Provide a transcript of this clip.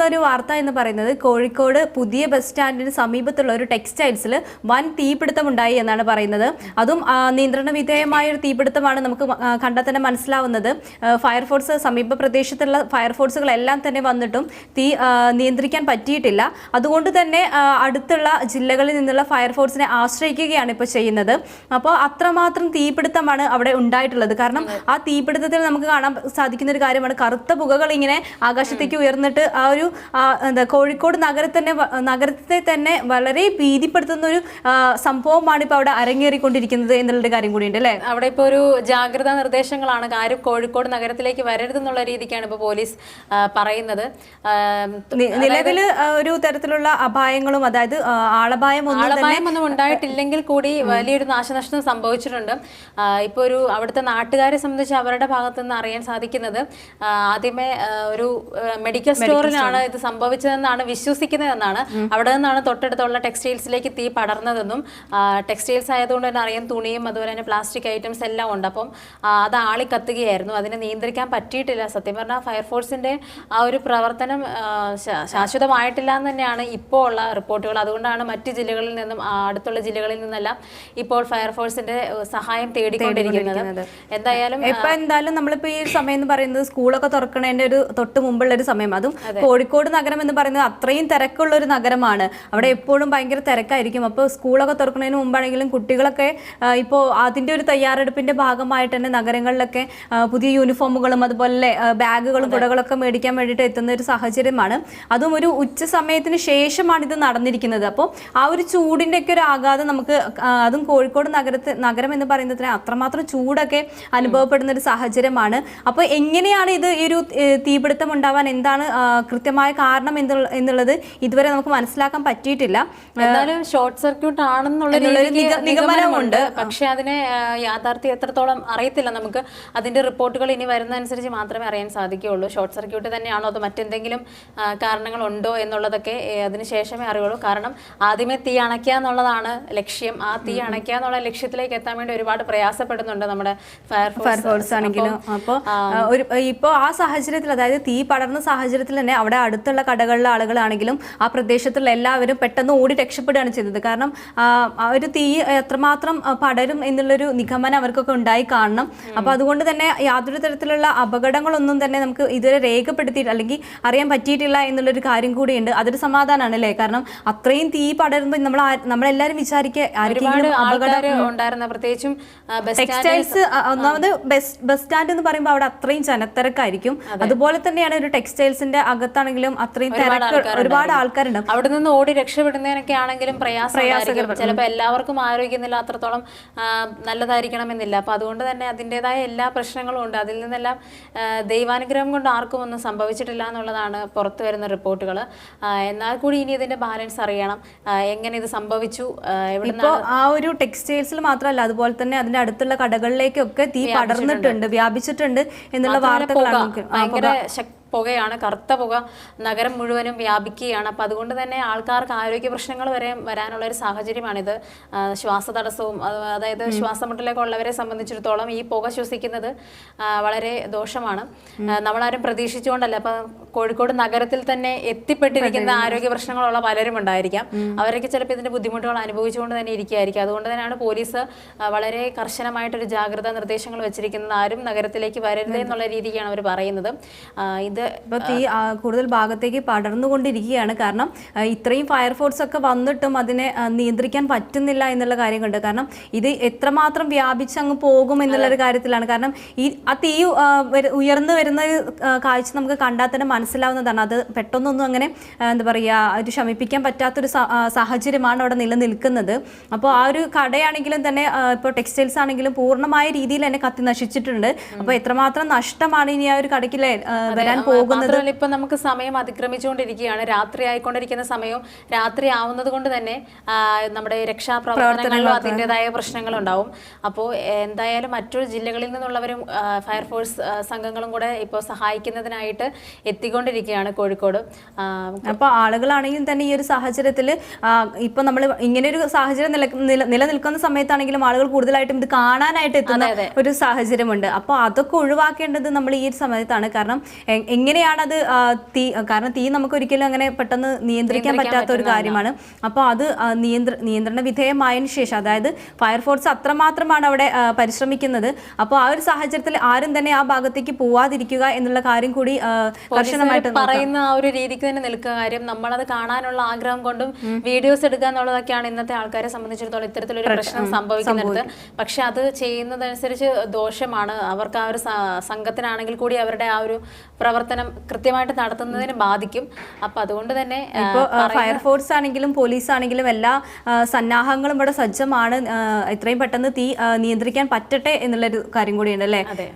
കിട്ടുന്ന ഒരു വാർത്ത എന്ന് പറയുന്നത് കോഴിക്കോട് പുതിയ ബസ് സ്റ്റാൻഡിന് സമീപത്തുള്ള ഒരു ടെക്സ്റ്റൈൽസിൽ വൻ തീപിടുത്തമുണ്ടായി എന്നാണ് പറയുന്നത്. അതും നിയന്ത്രണ വിധേയമായ ഒരു തീപിടുത്തമാണ് നമുക്ക് കണ്ടാൽ തന്നെ മനസ്സിലാവുന്നത്. ഫയർഫോഴ്സ് സമീപ പ്രദേശത്തുള്ള ഫയർഫോഴ്സുകളെല്ലാം തന്നെ വന്നിട്ടും തീ നിയന്ത്രിക്കാൻ പറ്റിയിട്ടില്ല. അതുകൊണ്ട് തന്നെ അടുത്തുള്ള ജില്ലകളിൽ നിന്നുള്ള ഫയർഫോഴ്സിനെ ആശ്രയിക്കുകയാണ് ഇപ്പോൾ ചെയ്യുന്നത്. അപ്പോൾ അത്രമാത്രം തീപിടുത്തമാണ് അവിടെ ഉണ്ടായിട്ടുള്ളത്. കാരണം ആ തീപിടുത്തത്തിൽ നമുക്ക് കാണാൻ സാധിക്കുന്ന ഒരു കാര്യമാണ് കറുത്ത പുകകൾ ഇങ്ങനെ ആകാശത്തേക്ക് ഉയർന്നിട്ട് ആ ഒരു എന്താ കോഴിക്കോട് നഗരത്തിനെ വ- നഗരത്തെ തന്നെ വളരെ ഭീതിപ്പെടുത്തുന്ന ഒരു സംഭവമാണ് ഇപ്പോൾ അവിടെ അരങ്ങേറിക്കൊണ്ടിരിക്കുന്നത് എന്നുള്ളൊരു കാര്യം കൂടിയുണ്ട് അല്ലേ? അവിടെ ഇപ്പോൾ ഒരു ജാഗ്രതാ നിർദ്ദേശങ്ങളാണ് ആരും കോഴിക്കോട് നഗരത്തിലേക്ക് വരരുതെന്നുള്ള രീതിക്കാണ് ഇപ്പോൾ പോലീസ് പറയുന്നത്. ആ, നി- നിലവിൽ ആ, ഒരു തരത്തിലുള്ള അപായങ്ങളും അതായത് ആളപായം ആളപായം ഒന്നും ഉണ്ടായിട്ടില്ലെങ്കിൽ കൂടി വലിയൊരു നാശനഷ്ടം സംഭവിച്ചിട്ടുണ്ട്. ഇപ്പോൾ ഒരു അവിടുത്തെ നാട്ടുകാരെ സംബന്ധിച്ച് അവരുടെ ഭാഗത്തുനിന്ന് അറിയാൻ സാധിക്കുന്നത് ആദ്യമേ ഒരു മെഡിക്കൽ സ്റ്റോറിലാണ് ഇത് സംഭവിച്ചതെന്നാണ് വിശ്വസിക്കുന്നതെന്നാണ്. അവിടെ നിന്നാണ് തൊട്ടടുത്തുള്ള ടെക്സ്റ്റൈൽസിലേക്ക് തീ പടർന്നതെന്നും ടെക്സ്റ്റൈൽസ് ആയതുകൊണ്ട് തന്നെ അറിയാം തുണിയും അതുപോലെ തന്നെ പ്ലാസ്റ്റിക് ഐറ്റംസ് എല്ലാം ഉണ്ട്. അപ്പം അത് ആളി കത്തുകയായിരുന്നു. അതിനെ നിയന്ത്രിക്കാൻ പറ്റിയിട്ടില്ല. സത്യം പറഞ്ഞാൽ ഫയർഫോഴ്സിന്റെ ആ ഒരു പ്രവർത്തനം ശാശ്വതമായിട്ടില്ല എന്ന് തന്നെയാണ് ഇപ്പോൾ ഉള്ള റിപ്പോർട്ടുകൾ. അതുകൊണ്ടാണ് മറ്റ് ജില്ലകളിൽ നിന്നും അടുത്തുള്ള ജില്ലകളിൽ നിന്നെല്ലാം ഇപ്പോൾ ഫയർഫോഴ്സിന്റെ സഹായം തേടിക്കൊണ്ടിരിക്കുന്നത്. എന്തായാലും ഇപ്പൊ എന്തായാലും നമ്മളിപ്പോ ഈ സമയം എന്ന് പറയുന്നത് സ്കൂളൊക്കെ തുറക്കണതിന്റെ ഒരു തൊട്ട് മുമ്പുള്ള ഒരു സമയം. അതും കോഴിക്കോട് നഗരം എന്ന് പറയുന്നത് അത്രയും തിരക്കുള്ള ഒരു നഗരമാണ്. അവിടെ എപ്പോഴും ഭയങ്കര തിരക്കായിരിക്കും. അപ്പോൾ സ്കൂളൊക്കെ തുറക്കുന്നതിന് മുമ്പാണെങ്കിലും കുട്ടികളൊക്കെ ഇപ്പോൾ അതിന്റെ ഒരു തയ്യാറെടുപ്പിന്റെ ഭാഗമായിട്ട് തന്നെ നഗരങ്ങളിലൊക്കെ പുതിയ യൂണിഫോമുകളും അതുപോലെ ബാഗുകളും കുടകളൊക്കെ മേടിക്കാൻ വേണ്ടിയിട്ട് എത്തുന്ന ഒരു സാഹചര്യമാണ്. അതും ഒരു ഉച്ച സമയത്തിന് ശേഷമാണ് ഇത് നടന്നിരിക്കുന്നത്. അപ്പോൾ ആ ഒരു ചൂടിന്റെയൊക്കെ ഒരു ആഘാതം നമുക്ക് അതും കോഴിക്കോട് നഗരത്തെ നഗരം എന്ന് പറയുന്നതിന് അത്രമാത്രം ചൂടൊക്കെ അനുഭവപ്പെടുന്ന ഒരു സാഹചര്യമാണ്. അപ്പോൾ എങ്ങനെയാണ് ഇത് ഈ ഒരു തീപിടുത്തം ഉണ്ടാവാൻ എന്താണ് ആ, കൃത്യമായ കാരണം എന്നുള്ള- എന്നുള്ളത് ഇതുവരെ നമുക്ക് മനസ്സിലാക്കാൻ പറ്റിയിട്ടില്ല. എന്നാലും ഷോർട്ട് സർക്യൂട്ട് ആണെന്നുള്ള നിഗമനമുണ്ട്. പക്ഷെ അതിനെ യാഥാർത്ഥ്യം എത്രത്തോളം അറിയത്തില്ല നമുക്ക്. അതിന്റെ റിപ്പോർട്ടുകൾ ഇനി വരുന്നതനുസരിച്ച് മാത്രമേ അറിയാൻ സാധിക്കുകയുള്ളൂ. ഷോർട്ട് സർക്യൂട്ട് തന്നെയാണോ അത് മറ്റെന്തെങ്കിലും കാരണങ്ങൾ ഉണ്ടോ എന്നുള്ളതൊക്കെ അതിനുശേഷമേ അതിന് അറിയുള്ളൂ. കാരണം ആദ്യമേ തീ അണയ്ക്കുക എന്നുള്ളതാണ് ലക്ഷ്യം. ആ തീ അണയ്ക്കുക എന്നുള്ള ലക്ഷ്യത്തിലേക്ക് എത്താൻ വേണ്ടി ഒരുപാട് പ്രയാസപ്പെടുന്നുണ്ട് നമ്മുടെ ഫയർഫോഴ്സ് ആണെങ്കിലും. അപ്പോൾ ഒരു ഇപ്പോൾ ആ സാഹചര്യത്തിൽ അതായത് തീ പടർന്ന സാഹചര്യത്തിൽ തന്നെ അവിടെ അടുത്തുള്ള കടകളിലെ ആളുകളാണെങ്കിലും ആ പ്രദേശത്തുള്ള എല്ലാവരും പെട്ടെന്ന് ഓടി രക്ഷപ്പെടുകയാണ് ചെയ്തത്. കാരണം ഒരു തീ എത്രമാത്രം പടരും എന്നുള്ളൊരു നിഗമനം അവർക്കൊക്കെ ഉണ്ടായി കാണണം. അപ്പോൾ അതുകൊണ്ട് തന്നെ യാതൊരു തരത്തിലുള്ള അപകടങ്ങളൊന്നും തന്നെ നമുക്ക് ഇതുവരെ രേഖപ്പെടുത്തിയിട്ട് അല്ലെങ്കിൽ അറിയാൻ പറ്റിയിട്ടില്ല എന്നുള്ളൊരു കാര്യം കൂടിയുണ്ട്. അതൊരു സമാധാനമാണ് അല്ലേ കാരണം അത്രയും തീ പടരുമ്പോൾ നമ്മൾ നമ്മളെല്ലാവരും വിചാരിക്കുക ഉണ്ടായിരുന്ന പ്രത്യേകിച്ചും ടെക്സ്റ്റൈൽസ് ഒന്നാമത് ബസ് ബസ് സ്റ്റാൻഡ് എന്ന് പറയുമ്പോൾ അവിടെ അത്രയും ജനത്തിരക്കായിരിക്കും. അതുപോലെ തന്നെയാണ് ഒരു ടെക്സ്റ്റൈൽസിന്റെ അകത്താണെങ്കിലും അത്രയും ഒരുപാട് ആൾക്കാരുണ്ട് അവിടെ നിന്ന് ഓടി രക്ഷപ്പെടുന്നതിനൊക്കെ ആണെങ്കിലും പ്രയാസം ചിലപ്പോൾ എല്ലാവർക്കും ആരോഗ്യനില അത്രത്തോളം നല്ലതായിരിക്കണമെന്നില്ല. അപ്പൊ അതുകൊണ്ട് തന്നെ അതിന്റെതായ എല്ലാ പ്രശ്നങ്ങളും ഉണ്ട്. അതിൽ നിന്നെല്ലാം ദൈവാനുഗ്രഹം കൊണ്ട് ആർക്കും ഒന്നും സംഭവിച്ചിട്ടില്ല എന്നുള്ളതാണ് പുറത്തു വരുന്ന റിപ്പോർട്ടുകൾ. എന്നാൽ കൂടി ഇനി ഇതിന്റെ ബാലൻസ് അറിയണം. എങ്ങനെ ഇത് സംഭവിച്ചു? ഇപ്പോൾ ആ ഒരു ടെക്സ്റ്റൈൽസിൽ മാത്രമല്ല അതുപോലെ തന്നെ അതിന്റെ അടുത്തുള്ള കടകളിലേക്കൊക്കെ തീ പടർന്നിട്ടുണ്ട് വ്യാപിച്ചിട്ടുണ്ട് എന്നുള്ള വാർത്തകളാണ് ഭയങ്കര ശക് പുകയാണ് കറുത്ത പുക നഗരം മുഴുവനും വ്യാപിക്കുകയാണ്. അപ്പം അതുകൊണ്ട് തന്നെ ആൾക്കാർക്ക് ആരോഗ്യ പ്രശ്നങ്ങൾ വരെ വരാനുള്ള ഒരു സാഹചര്യമാണിത്. ശ്വാസ ശ്വാസതടസ്സവും അതായത് ശ്വാസമുട്ടലൊക്കെ ഉള്ളവരെ സംബന്ധിച്ചിടത്തോളം ഈ പുക ശ്വസിക്കുന്നത് വളരെ ദോഷമാണ്. നമ്മളാരും പ്രതീക്ഷിച്ചുകൊണ്ടല്ല. അപ്പം കോഴിക്കോട് നഗരത്തിൽ തന്നെ എത്തിപ്പെട്ടിരിക്കുന്ന ആരോഗ്യ പ്രശ്നങ്ങളുള്ള പലരും ഉണ്ടായിരിക്കാം. അവരൊക്കെ ചിലപ്പോൾ ഇതിന്റെ ബുദ്ധിമുട്ടുകൾ അനുഭവിച്ചുകൊണ്ട് തന്നെ ഇരിക്കുകയായിരിക്കും അതുകൊണ്ട് തന്നെയാണ് പോലീസ് വളരെ കർശനമായിട്ടൊരു ജാഗ്രതാ നിർദ്ദേശങ്ങൾ വെച്ചിരിക്കുന്നത്. ആരും നഗരത്തിലേക്ക് വരരുത് എന്നുള്ള രീതിക്കാണ് അവർ പറയുന്നത്. ആ, ഇത് ഇപ്പൊ തീ കൂടുതൽ ഭാഗത്തേക്ക് പടർന്നുകൊണ്ടിരിക്കുകയാണ്. കാരണം ഇത്രയും ഫയർഫോഴ്സ് ഒക്കെ വന്നിട്ടും അതിനെ നിയന്ത്രിക്കാൻ പറ്റുന്നില്ല എന്നുള്ള കാര്യം കണ്ട് കാരണം ഇത് എത്രമാത്രം വ്യാപിച്ചങ്ങ് പോകും എന്നുള്ളൊരു കാര്യത്തിലാണ്. കാരണം ഈ ആ തീ ഉയർന്നു വരുന്ന കാഴ്ച നമുക്ക് കണ്ടാൽ തന്നെ മനസ്സിലാവുന്നതാണ്. അത് പെട്ടെന്നൊന്നും അങ്ങനെ എന്താ പറയുക ഒരു ശമിപ്പിക്കാൻ പറ്റാത്തൊരു സാഹചര്യമാണ് അവിടെ നിലനിൽക്കുന്നത് അപ്പോൾ ആ ഒരു കടയാണെങ്കിലും തന്നെ ഇപ്പോൾ ടെക്സ്റ്റൈൽസ് ആണെങ്കിലും പൂർണമായ രീതിയിൽ തന്നെ കത്തി നശിച്ചിട്ടുണ്ട്. അപ്പോൾ എത്രമാത്രം നഷ്ടമാണ് ഇനി ആ ഒരു കടയ്ക്ക് വരാൻ പോകുന്നത്. ഇപ്പൊ നമുക്ക് സമയം അതിക്രമിച്ചുകൊണ്ടിരിക്കുകയാണ്. രാത്രി ആയിക്കൊണ്ടിരിക്കുന്ന സമയവും രാത്രി ആവുന്നത് കൊണ്ട് തന്നെ നമ്മുടെ രക്ഷാപ്രവർത്തനങ്ങളിലും അതിന്റെതായ പ്രശ്നങ്ങളുണ്ടാവും. അപ്പോൾ എന്തായാലും മറ്റൊരു ജില്ലകളിൽ നിന്നുള്ളവരും ഫയർഫോഴ്സ് സംഘങ്ങളും കൂടെ ഇപ്പോൾ സഹായിക്കുന്നതിനായിട്ട് എത്തിക്കൊണ്ടിരിക്കുകയാണ് കോഴിക്കോട്. അപ്പൊ അപ്പോൾ ആളുകളാണെങ്കിലും തന്നെ ഈ ഒരു സാഹചര്യത്തിൽ ഇപ്പൊ നമ്മൾ ഇങ്ങനെ ഒരു സാഹചര്യം നില നില- നിലനിൽക്കുന്ന സമയത്താണെങ്കിലും ആളുകൾ കൂടുതലായിട്ടും ഇത് കാണാനായിട്ട് എത്തുന്ന ഒരു സാഹചര്യമുണ്ട്. അപ്പോൾ അതൊക്കെ ഒഴിവാക്കേണ്ടത് നമ്മൾ ഈ ഒരു സമയത്താണ്. കാരണം എ- എങ്ങനെയാണ് അത് തീ കാരണം തീ നമുക്ക് ഒരിക്കലും അങ്ങനെ പെട്ടെന്ന് നിയന്ത്രിക്കാൻ പറ്റാത്ത ഒരു കാര്യമാണ്. അപ്പോൾ അത് നിയന്ത്ര നിയന്ത്രണ വിധേയമായതിനു ശേഷം അതായത് ഫയർഫോഴ്സ് അത്രമാത്രമാണ് അവിടെ പരിശ്രമിക്കുന്നത്. അപ്പോൾ ആ ഒരു സാഹചര്യത്തിൽ ആരും തന്നെ ആ ഭാഗത്തേക്ക് പോവാതിരിക്കുക എന്നുള്ള കാര്യം കൂടി കർശനമായിട്ട് പറയുന്ന ആ ഒരു രീതിക്ക് തന്നെ നിൽക്കുക കാര്യം. നമ്മളത് കാണാനുള്ള ആഗ്രഹം കൊണ്ടും വീഡിയോസ് എടുക്കുക എന്നുള്ളതൊക്കെയാണ് ഇന്നത്തെ ആൾക്കാരെ സംബന്ധിച്ചിടത്തോളം ഇത്തരത്തിലൊരു പ്രശ്നം സംഭവിക്കുന്നിടത്ത് പക്ഷെ അത് ചെയ്യുന്നതനുസരിച്ച് ദോഷമാണ്. അവർക്ക് ആ ഒരു സംഘത്തിനാണെങ്കിൽ കൂടി അവരുടെ ആ ഒരു പ്രവർത്തനം കൃത്യമായിട്ട് നടത്തുന്നതിന് ബാധിക്കും. അപ്പൊ അതുകൊണ്ട് തന്നെ ഇപ്പോ ഇപ്പോൾ ഫയർഫോഴ്സ് ആണെങ്കിലും പോലീസ് ആണെങ്കിലും എല്ലാ സന്നാഹങ്ങളും ഇവിടെ സജ്ജമാണ്. ഇത്രയും എത്രയും പെട്ടെന്ന് തീ നിയന്ത്രിക്കാൻ പറ്റട്ടെ എന്നുള്ളൊരു കാര്യം കൂടിയുണ്ട് അല്ലേ? അതെ.